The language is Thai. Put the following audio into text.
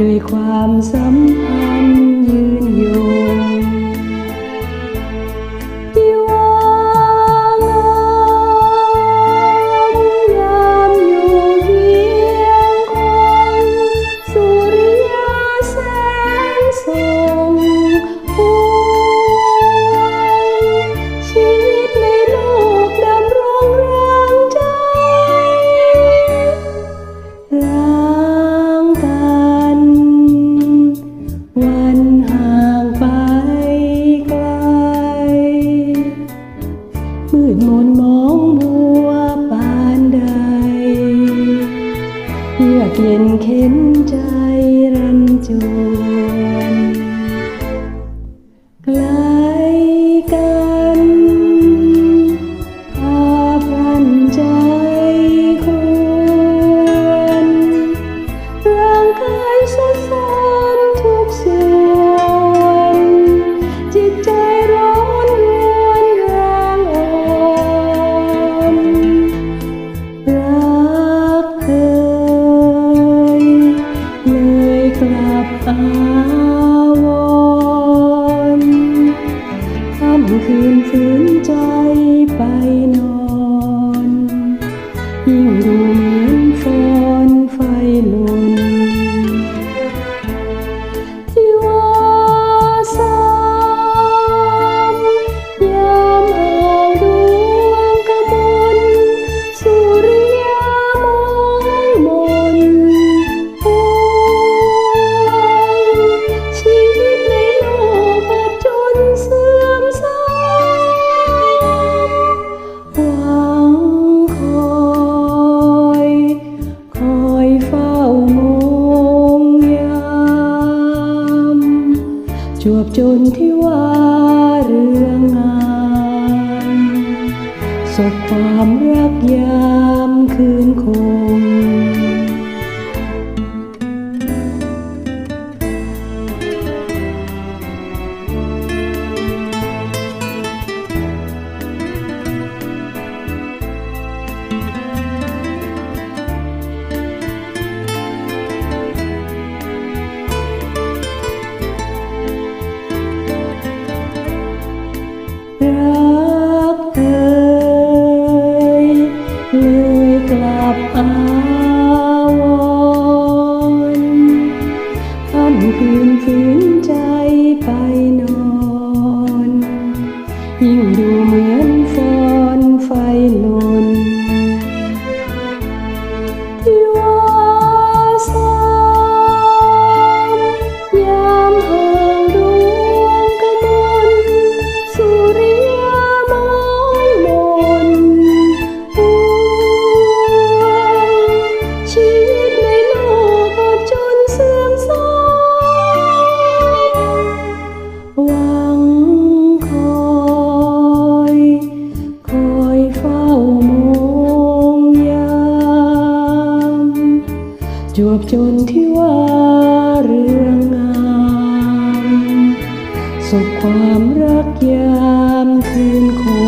ด้วยความสัมพันธ์ยืนยง มนมองบัวปานใด เยือกเย็นเข็นใจรันจว จวบจนที่ว่าเรื่องงานสบความรักยามคืนคง ฝืนใจไปนอน ยิ่งดูมือ จวบจนที่ว่าเรื่องงานสุขความรักยามคืนคง